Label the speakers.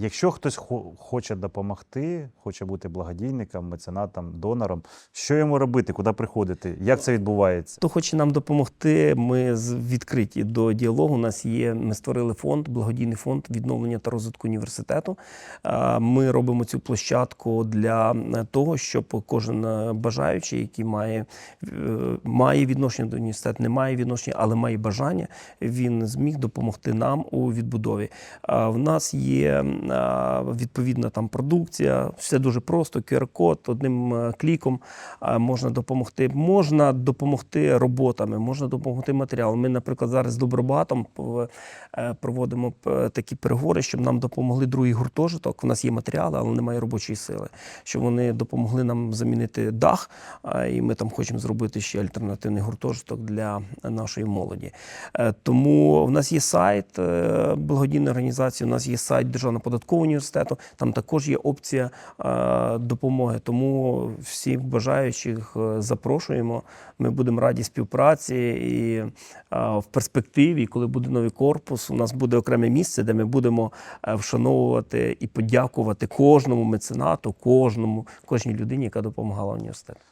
Speaker 1: Якщо хтось хо- хоче допомогти, хоче бути благодійником, меценатом, донором, що йому робити, куди приходити, як це відбувається?
Speaker 2: Хто хоче нам допомогти, ми відкриті до діалогу. У нас є. Ми створили фонд, благодійний фонд відновлення та розвитку університету. Ми робимо цю площадку для е, того, щоб кожен е, бажаючий, який має, е, має відношення до університету, не має відношення, але має бажання, він зміг допомогти нам у відбудові. В нас є відповідна там продукція, все дуже просто. QR-код одним е, кліком можна допомогти. Можна допомогти роботами, можна допомогти матеріалом. Ми, наприклад, зараз з Добробатом е, проводимо такі переговори, щоб нам допомогли другий гуртожиток. У нас є матеріали, але немає робочої сили. Щоб вони допомогли нам замінити дах, і ми там хочемо зробити ще альтернативний гуртожиток для нашої молоді. Е, Тому в нас є сайт е, благодійної організації, у нас є сайт Державного податкового університету, там також є опція е, допомоги. Тому всіх бажаючих е, запрошуємо. Ми будемо раді співпраці і е, в перспективі, коли буде новий корпус, у нас буде окреме місце, де ми будемо вшановувати і подякувати кожному меценату, кожному, кожній людині, яка допомагала університету.